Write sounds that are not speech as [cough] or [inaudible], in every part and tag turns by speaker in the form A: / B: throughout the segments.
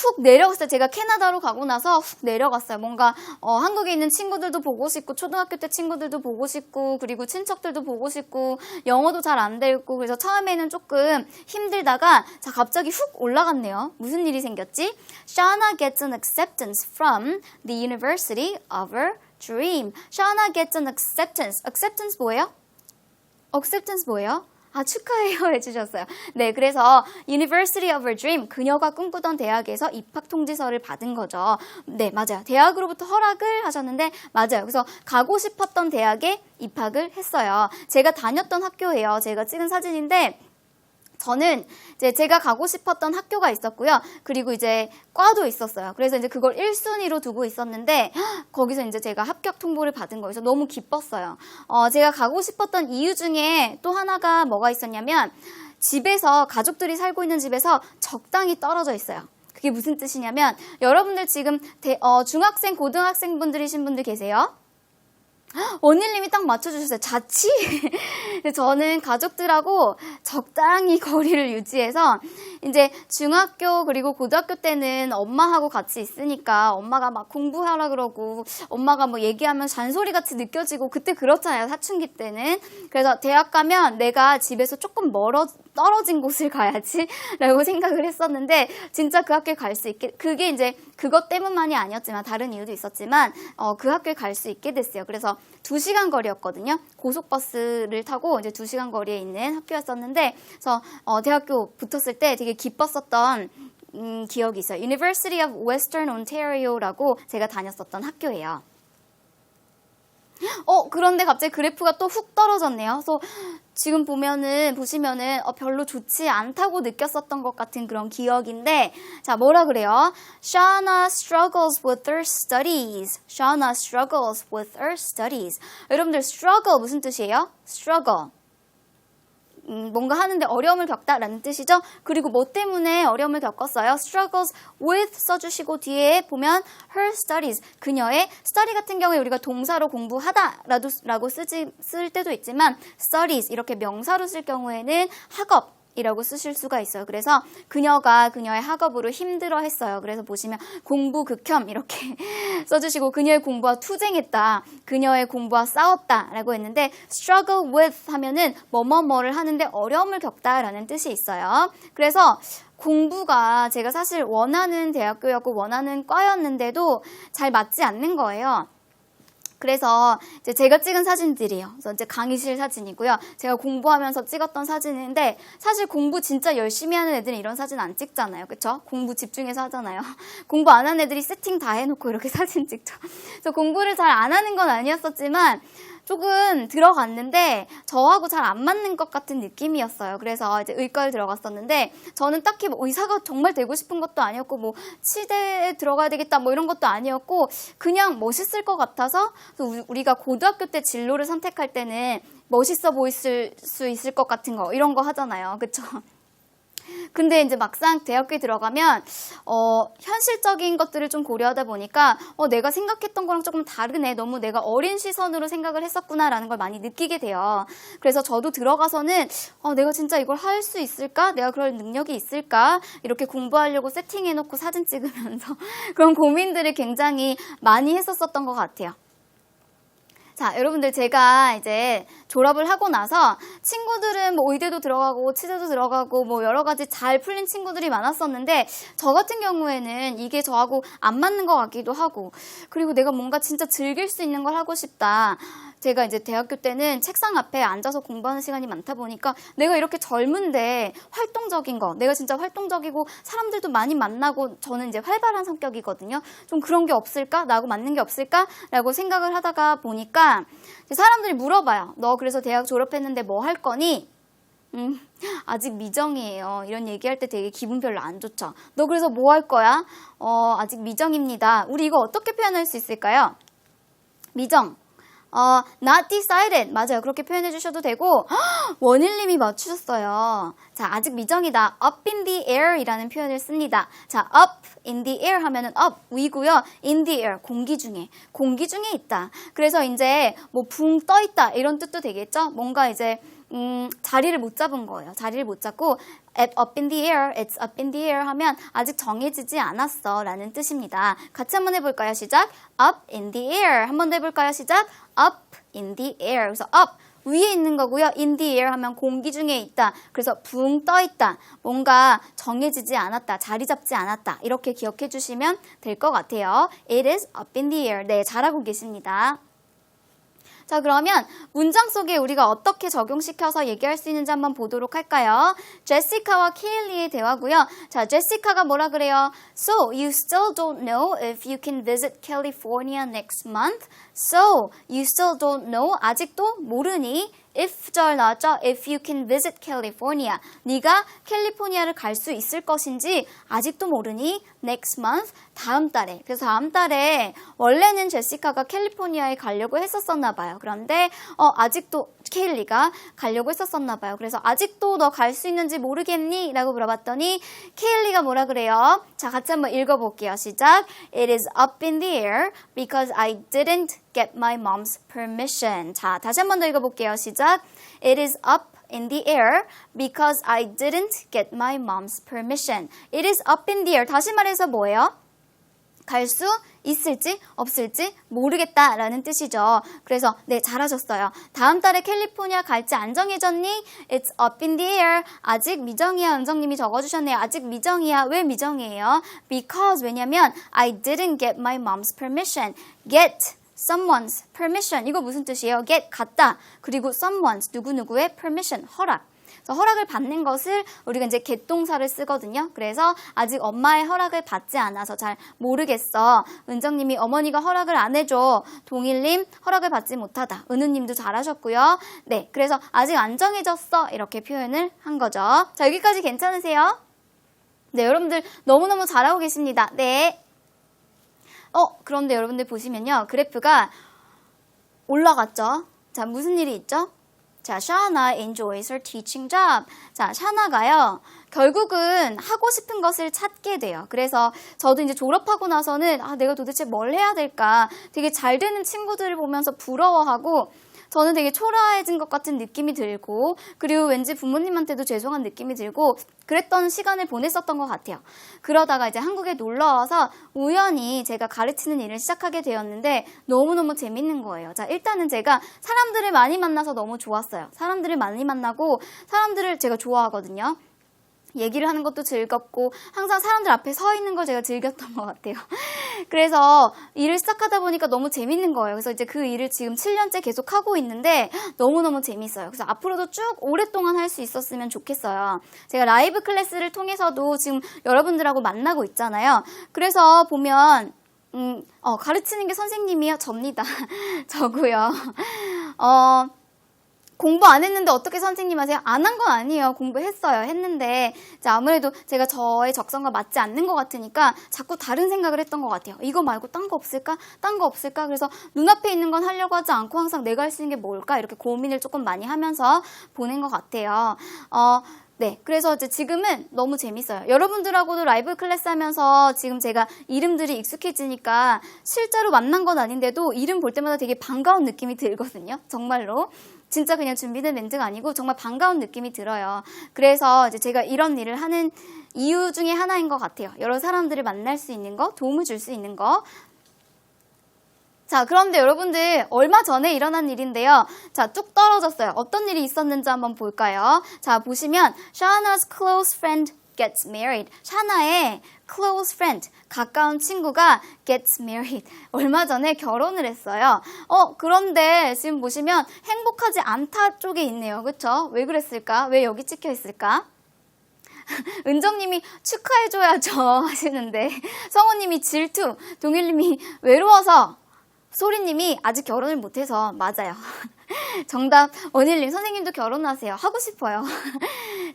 A: 훅 내려갔어요. 제가 캐나다로 가고 나서 훅 내려갔어요. 뭔가 어, 한국에 있는 친구들도 보고 싶고 초등학교 때 친구들도 보고 싶고 그리고 친척들도 보고 싶고 영어도 잘 안 되고 그래서 처음에는 조금 힘들다가 자 갑자기 훅 올라갔네요. 무슨 일이 생겼지? Shauna gets an acceptance from the University of her dream. Shauna gets an acceptance. acceptance 뭐예요? acceptance 뭐예요? 아, 축하해요 [laughs] 해주셨어요. 네, 그래서 University of her Dream, 그녀가 꿈꾸던 대학에서 입학 통지서를 받은 거죠. 네, 맞아요. 대학으로부터 허락을 하셨는데, 맞아요. 그래서 가고 싶었던 대학에 입학을 했어요. 제가 다녔던 학교예요. 제가 찍은 사진인데, 저는 이제 제가 가고 싶었던 학교가 있었고요. 그리고 이제 과도 있었어요. 그래서 이제 그걸 1순위로 두고 있었는데 [gasps] 거기서 이제 제가 합격 통보를 받은 거여서 너무 기뻤어요. 어, 제가 가고 싶었던 이유 중에 또 하나가 뭐가 있었냐면 집에서 가족들이 살고 있는 집에서 적당히 떨어져 있어요. 그게 무슨 뜻이냐면 여러분들 지금 대- 어, 중학생, 고등학생 분들이신 분들 계세요? 원일님이 딱 맞춰주셨어요. 자취? [laughs] 저는 가족들하고 적당히 거리를 유지해서 이제 중학교 그리고 고등학교 때는 엄마하고 같이 있으니까 엄마가 막 공부하라 그러고 엄마가 뭐 얘기하면 잔소리 같이 느껴지고 그때 그렇잖아요. 사춘기 때는. 그래서 대학 가면 내가 집에서 조금 멀어 떨어진 곳을 가야지 라고 [laughs] 생각을 했었는데 진짜 그 학교에 갈 수 있게 그게 이제 그것 때문만이 아니었지만 다른 이유도 있었지만 어, 그 학교에 갈 수 있게 됐어요. 그래서 두 시간 거리였거든요. 고속버스를 타고 이제 두 시간 거리에 있는 학교였었는데 그래서 어, 대학교 붙었을 때 되게 기뻤었던 음, 기억이 있어요. University of Western Ontario라고 제가 다녔었던 학교예요. 어, 그런데 갑자기 그래프가 또 훅 떨어졌네요. 그래서 지금 보면은, 보시면은, 어, 별로 좋지 않다고 느꼈었던 것 같은 그런 기억인데, 자, 뭐라 그래요? Shauna struggles with her studies. Shauna struggles with her studies. 여러분들, struggle 무슨 뜻이에요? struggle. 음, 뭔가 하는데 어려움을 겪다라는 뜻이죠. 그리고 뭐 때문에 어려움을 겪었어요? struggles with 써주시고 뒤에 보면 her studies 그녀의 study 같은 경우에 우리가 동사로 공부하다라도 라고 쓰지 쓸 때도 있지만 studies 이렇게 명사로 쓸 경우에는 학업 이라고 쓰실 수가 있어요. 그래서 그녀가 그녀의 학업으로 힘들어 했어요. 그래서 보시면 공부 극혐 이렇게 [laughs] 써주시고 그녀의 공부와 투쟁했다. 그녀의 공부와 싸웠다 라고 했는데 struggle with 하면은 뭐뭐뭐를 하는데 어려움을 겪다 라는 뜻이 있어요. 그래서 공부가 제가 사실 원하는 대학교였고 원하는 과였는데도 잘 맞지 않는 거예요. 그래서 이제 제가 찍은 사진들이에요. 그래서 이제 강의실 사진이고요. 제가 공부하면서 찍었던 사진인데 사실 공부 진짜 열심히 하는 애들은 이런 사진 안 찍잖아요. 그쵸? 공부 집중해서 하잖아요. [laughs] 공부 안 하는 애들이 세팅 다 해놓고 이렇게 [laughs] 사진 찍죠. 그래서 공부를 잘 안 하는 건 아니었었지만 조금 들어갔는데 저하고 잘 안 맞는 것 같은 느낌이었어요. 그래서 이제 의과를 들어갔었는데 저는 딱히 뭐 의사가 정말 되고 싶은 것도 아니었고 뭐 치대에 들어가야 되겠다 뭐 이런 것도 아니었고 그냥 멋있을 것 같아서 우리가 고등학교 때 진로를 선택할 때는 멋있어 보일 수 있을 것 같은 거 이런 거 하잖아요. 그쵸? 근데 이제 막상 대학교에 들어가면 어, 현실적인 것들을 좀 고려하다 보니까 어, 내가 생각했던 거랑 조금 다르네. 너무 내가 어린 시선으로 생각을 했었구나라는 걸 많이 느끼게 돼요. 그래서 저도 들어가서는 어, 내가 진짜 이걸 할 수 있을까? 내가 그럴 능력이 있을까? 이렇게 공부하려고 세팅해놓고 사진 찍으면서 [laughs] 그런 고민들을 굉장히 많이 했었었던 것 같아요. 자, 여러분들 제가 이제 졸업을 하고 나서 친구들은 뭐 의대도 들어가고 치대도 들어가고 뭐 여러 가지 잘 풀린 친구들이 많았었는데 저 같은 경우에는 이게 저하고 안 맞는 것 같기도 하고 그리고 내가 뭔가 진짜 즐길 수 있는 걸 하고 싶다. 제가 이제 대학교 때는 책상 앞에 앉아서 공부하는 시간이 많다 보니까 내가 이렇게 젊은데 활동적인 거, 내가 진짜 활동적이고 사람들도 많이 만나고 저는 이제 활발한 성격이거든요. 좀 그런 게 없을까? 나하고 맞는 게 없을까? 라고 생각을 하다가 보니까 사람들이 물어봐요. 너 그래서 대학 졸업했는데 뭐 할 거니? 음, 아직 미정이에요. 이런 얘기할 때 되게 기분 별로 안 좋죠. 너 그래서 뭐 할 거야? 어, 아직 미정입니다. 우리 이거 어떻게 표현할 수 있을까요? 미정. 어, not decided. 맞아요. 그렇게 표현해 주셔도 되고, 헉, [gasps] 원일님이 맞추셨어요. 자, 아직 미정이다. up in the air 이라는 표현을 씁니다. 자, up in the air 하면은 up, 위고요. in the air, 공기 중에. 공기 중에 있다. 그래서 이제 뭐 붕 떠 있다. 이런 뜻도 되겠죠? 뭔가 이제 음, 자리를 못 잡은 거예요. 자리를 못 잡고 up in the air, it's up in the air 하면 아직 정해지지 않았어 라는 뜻입니다. 같이 한번 해볼까요? 시작. up in the air. 한번 더 해볼까요? 시작. up in the air. 그래서 up 위에 있는 거고요. in the air 하면 공기 중에 있다. 그래서 붕 떠 있다. 뭔가 정해지지 않았다. 자리 잡지 않았다. 이렇게 기억해 주시면 될 것 같아요. It is up in the air. 네, 잘하고 계십니다. 자, 그러면 문장 속에 우리가 어떻게 적용시켜서 얘기할 수 있는지 한번 보도록 할까요? 제시카와 케일리의 대화고요. 자, 제시카가 뭐라 그래요? So, you still don't know if you can visit California next month? So, you still don't know? 아직도 모르니? If 절 나왔죠? If you can visit California. 네가 캘리포니아를 갈 수 있을 것인지 아직도 모르니? Next month. 다음 달에. 그래서 다음 달에 원래는 제시카가 캘리포니아에 가려고 했었었나 봐요. 그런데 어, 아직도 케일리가 가려고 했었었나 봐요. 그래서 아직도 너 갈 수 있는지 모르겠니? 라고 물어봤더니 케일리가 뭐라 그래요? 자, 같이 한번 읽어볼게요. 시작. It is up in the air because I didn't get my mom's permission. 자, 다시 한번 더 읽어볼게요. 시작. It is up in the air because I didn't get my mom's permission. It is up in the air. 다시 말해서 뭐예요? 갈 수 있을지 없을지 모르겠다라는 뜻이죠. 그래서 네 잘하셨어요. 다음 달에 캘리포니아 갈지 안 정해졌니? It's up in the air. 아직 미정이야. 은정님이 적어주셨네요. 아직 미정이야. 왜 미정이에요? Because 왜냐면 I didn't get my mom's permission. Get someone's permission. 이거 무슨 뜻이에요? get 갖다 그리고 someone's 누구누구의 permission 허락. 그래서 허락을 받는 것을 우리가 이제 get 동사를 쓰거든요. 그래서 아직 엄마의 허락을 받지 않아서 잘 모르겠어. 은정님이 어머니가 허락을 안 해줘. 동일님 허락을 받지 못하다. 은우님도 잘하셨고요. 네, 그래서 아직 안 정해졌어. 이렇게 표현을 한 거죠. 자, 여기까지 괜찮으세요? 네, 여러분들 너무너무 잘하고 계십니다. 네. 어, 그런데 여러분들 보시면요. 그래프가 올라갔죠? 자, 무슨 일이 있죠? 자, 샤나 enjoys her teaching job. 자, 샤나가요. 결국은 하고 싶은 것을 찾게 돼요. 그래서 저도 이제 졸업하고 나서는 아, 내가 도대체 뭘 해야 될까? 되게 잘 되는 친구들을 보면서 부러워하고 저는 되게 초라해진 것 같은 느낌이 들고 그리고 왠지 부모님한테도 죄송한 느낌이 들고 그랬던 시간을 보냈었던 것 같아요. 그러다가 이제 한국에 놀러 와서 우연히 제가 가르치는 일을 시작하게 되었는데 너무너무 재밌는 거예요. 자, 일단은 제가 사람들을 많이 만나서 너무 좋았어요. 사람들을 많이 만나고 사람들을 제가 좋아하거든요. 얘기를 하는 것도 즐겁고 항상 사람들 앞에 서 있는 걸 제가 즐겼던 [laughs] 것 같아요. 그래서 일을 시작하다 보니까 너무 재밌는 거예요. 그래서 이제 그 일을 지금 7년째 계속 하고 있는데 너무너무 재밌어요. 그래서 앞으로도 쭉 오랫동안 할 수 있었으면 좋겠어요. 제가 라이브 클래스를 통해서도 지금 여러분들하고 만나고 있잖아요. 그래서 보면 음, 어, 가르치는 게 선생님이요? 접니다. [laughs] 저고요. 어, 공부 안 했는데 어떻게 선생님 하세요? 안 한 건 아니에요. 공부했어요. 했는데 자, 아무래도 제가 저의 적성과 맞지 않는 것 같으니까 자꾸 다른 생각을 했던 것 같아요. 이거 말고 딴 거 없을까? 딴 거 없을까? 그래서 눈앞에 있는 건 하려고 하지 않고 항상 내가 할 수 있는 게 뭘까? 이렇게 고민을 조금 많이 하면서 보낸 것 같아요. 어, 네, 그래서 이제 지금은 너무 재밌어요. 여러분들하고도 라이브 클래스 하면서 지금 제가 이름들이 익숙해지니까 실제로 만난 건 아닌데도 이름 볼 때마다 되게 반가운 느낌이 들거든요. 정말로. 진짜 그냥 준비된 멘트가 아니고 정말 반가운 느낌이 들어요. 그래서 이제 제가 이런 일을 하는 이유 중에 하나인 것 같아요. 여러 사람들을 만날 수 있는 거, 도움을 줄 수 있는 거. 자, 그런데 여러분들 얼마 전에 일어난 일인데요. 자, 뚝 떨어졌어요. 어떤 일이 있었는지 한번 볼까요? 자, 보시면 Shana's close friend gets married. 샤나의 close friend, 가까운 친구가 gets married. 얼마 전에 결혼을 했어요. 어, 그런데 지금 보시면 행복하지 않다 쪽에 있네요. 그쵸? 왜 그랬을까? 왜 여기 찍혀 있을까? [laughs] 은정님이 축하해줘야죠 [laughs] 하시는데 성우님이 질투, 동일님이 외로워서 소리님이 아직 결혼을 못해서 맞아요. [laughs] 정답 원일님 선생님도 결혼하세요. 하고 싶어요.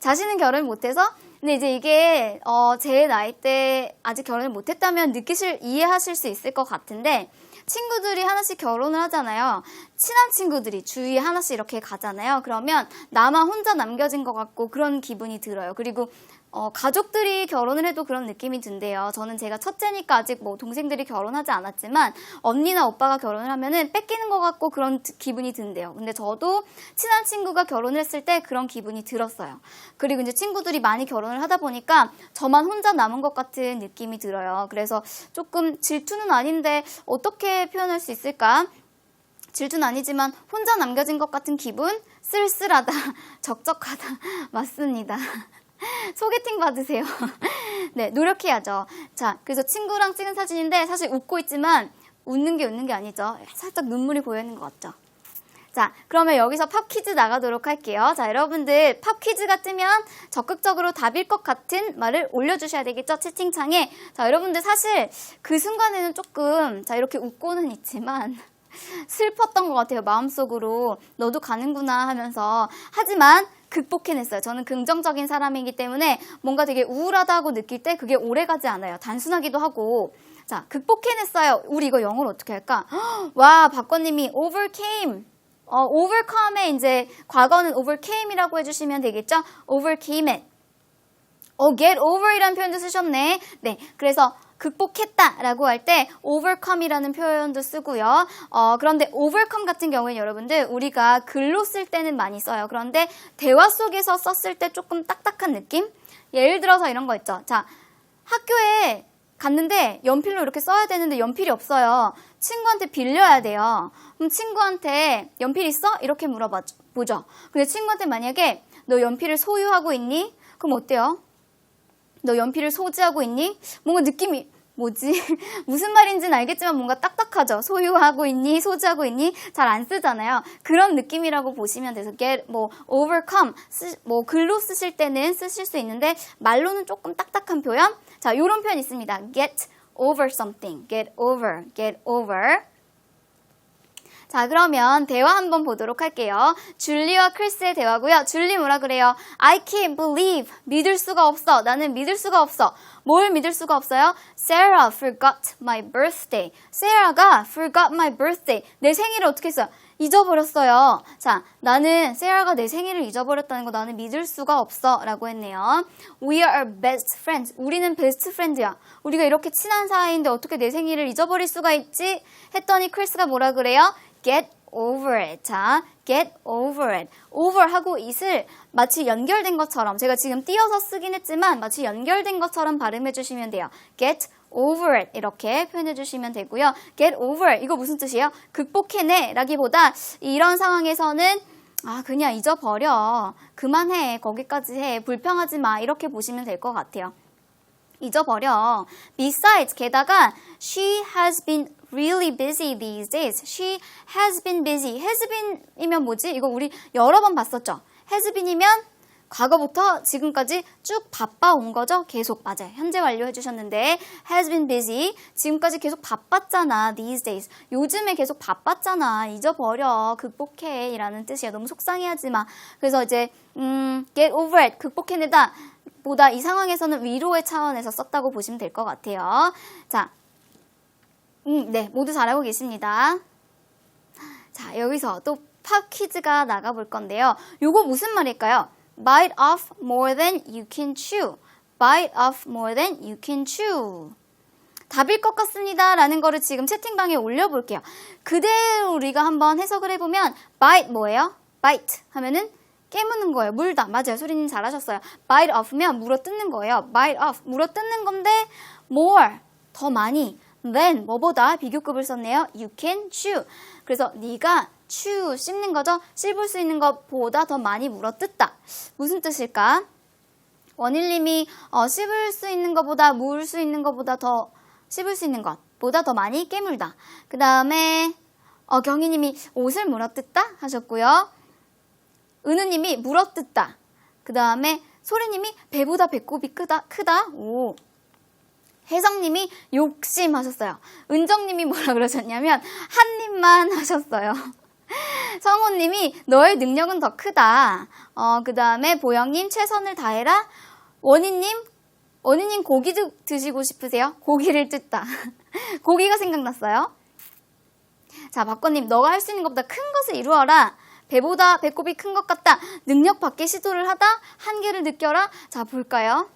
A: 자신은 결혼을 못해서 근데 이제 이게 어, 제 나이 때 아직 결혼을 못했다면 느끼실 이해하실 수 있을 것 같은데 친구들이 하나씩 결혼을 하잖아요. 친한 친구들이 주위에 하나씩 이렇게 가잖아요. 그러면 나만 혼자 남겨진 것 같고 그런 기분이 들어요. 그리고 어, 가족들이 결혼을 해도 그런 느낌이 든대요. 저는 제가 첫째니까 아직 뭐 동생들이 결혼하지 않았지만 언니나 오빠가 결혼을 하면은 뺏기는 것 같고 그런 드- 기분이 든대요. 근데 저도 친한 친구가 결혼을 했을 때 그런 기분이 들었어요. 그리고 이제 친구들이 많이 결혼을 하다 보니까 저만 혼자 남은 것 같은 느낌이 들어요. 그래서 조금 질투는 아닌데 어떻게 표현할 수 있을까? 질투는 아니지만 혼자 남겨진 것 같은 기분? 쓸쓸하다, [laughs] 적적하다. [laughs] 맞습니다. [laughs] 소개팅 받으세요. 네, 노력해야죠. 자, 그래서 친구랑 찍은 사진인데 사실 웃고 있지만 웃는 게 웃는 게 아니죠. 살짝 눈물이 있는 것 같죠. 자, 그러면 여기서 팝 퀴즈 나가도록 할게요. 자, 여러분들 팝 퀴즈가 뜨면 적극적으로 답일 것 같은 말을 올려주셔야 되겠죠? 채팅창에. 자, 여러분들 사실 그 순간에는 조금, 자, 이렇게 웃고는 있지만, 슬펐던 것 같아요. 마음속으로. 너도 가는구나 하면서. 하지만 극복해냈어요. 저는 긍정적인 사람이기 때문에 뭔가 되게 우울하다고 느낄 때 그게 오래 가지 않아요. 단순하기도 하고. 자, 극복해냈어요. 우리 이거 영어로 어떻게 할까? [gasps] 와, 박건님이 overcame. 어, overcome의 이제 과거는 overcame이라고 해주시면 되겠죠? overcame it. 어, get over이라는 표현도 쓰셨네. 네, 그래서 극복했다라고 할 때 overcome이라는 표현도 쓰고요. 어, 그런데 overcome 같은 경우에는 여러분들 우리가 글로 쓸 때는 많이 써요. 그런데 대화 속에서 썼을 때 조금 딱딱한 느낌? 예를 들어서 이런 거 있죠. 자, 학교에 갔는데 연필로 이렇게 써야 되는데 연필이 없어요. 친구한테 빌려야 돼요. 그럼 친구한테 연필 있어? 이렇게 물어보죠. 근데 친구한테 만약에 너 연필을 소유하고 있니? 그럼 어때요? 너 연필을 소지하고 있니? 뭔가 느낌이 뭐지? [laughs] 무슨 말인지는 알겠지만 뭔가 딱딱하죠. 소유하고 있니? 소지하고 있니? 잘 안 쓰잖아요. 그런 느낌이라고 보시면 돼서 get 뭐 overcome 쓰, 뭐 글로 쓰실 때는 쓰실 수 있는데 말로는 조금 딱딱한 표현. 자, 이런 표현 있습니다. get over something. get over. get over. 자, 그러면 대화 한번 보도록 할게요. 줄리와 크리스의 대화고요. 줄리 뭐라 그래요? I can't believe. 믿을 수가 없어. 나는 믿을 수가 없어. 뭘 믿을 수가 없어요? Sarah forgot my birthday. Sarah가 forgot my birthday. 내 생일을 어떻게 했어요? 잊어버렸어요. 자, 나는 세라가 내 생일을 잊어버렸다는 거 나는 믿을 수가 없어. 라고 했네요. We are best friends. 우리는 베스트 프렌드야. 우리가 이렇게 친한 사이인데 어떻게 내 생일을 잊어버릴 수가 있지? 했더니 크리스가 뭐라 그래요? Get over it. 자, get over it. over 하고 it을 마치 연결된 것처럼 제가 지금 띄어서 쓰긴 했지만 마치 연결된 것처럼 발음해 주시면 돼요. get over it 이렇게 표현해 주시면 되고요. get over it 이거 무슨 뜻이에요? 극복해내 라기보다 이런 상황에서는 아 그냥 잊어버려 그만해 거기까지 해 불평하지 마 이렇게 보시면 될 것 같아요. 잊어버려. Besides, 게다가 she has been really busy these days. She has been busy. has been이면 뭐지? 이거 우리 여러 번 봤었죠. has been이면 과거부터 지금까지 쭉 바빠온 거죠. 계속 맞아요. 현재 완료 해주셨는데 has been busy. 지금까지 계속 바빴잖아. These days. 요즘에 계속 바빴잖아. 잊어버려. 극복해. 이라는 뜻이에요. 너무 속상해하지 마. 그래서 이제 음, get over it. 극복해내다. 보다 이 상황에서는 위로의 차원에서 썼다고 보시면 될 것 같아요. 자, 음, 네, 모두 잘하고 계십니다. 자, 여기서 또 팝 퀴즈가 나가볼 건데요. 요거 무슨 말일까요? Bite off more than you can chew. Bite off more than you can chew. 답일 것 같습니다. 라는 거를 지금 채팅방에 올려볼게요. 그대로 우리가 한번 해석을 해보면 bite 뭐예요? bite 하면은 깨무는 거예요. 물다. 맞아요. 소리님 잘하셨어요. bite off면 물어 뜯는 거예요. bite off. 물어 뜯는 건데 more 더 많이 than 뭐보다 비교급을 썼네요. you can chew. 그래서 네가 chew 씹는 거죠. 씹을 수 있는 것보다 더 많이 물어 뜯다. 무슨 뜻일까? 원일님이 어, 씹을 수 있는 것보다 물 수 있는 것보다 더 씹을 수 있는 것보다 더 많이 깨물다. 그 다음에 어, 경희님이 옷을 물어뜯다 하셨고요. 은우님이 물어뜯다. 그 다음에 소리님이 배보다 배꼽이 크다. 크다. 오. 혜성님이 욕심하셨어요. 은정님이 뭐라 그러셨냐면 한 입만 하셨어요. [laughs] 성호님이 너의 능력은 더 크다. 어, 그 다음에 보영님 최선을 다해라. 원희님 원희님 고기 드, 드시고 싶으세요? 고기를 뜯다. [laughs] 고기가 생각났어요. 자, 박건님, 너가 할 수 있는 것보다 큰 것을 이루어라. 배보다 배꼽이 큰 것 같다. 능력 밖의 시도를 하다. 한계를 느껴라. 자, 볼까요?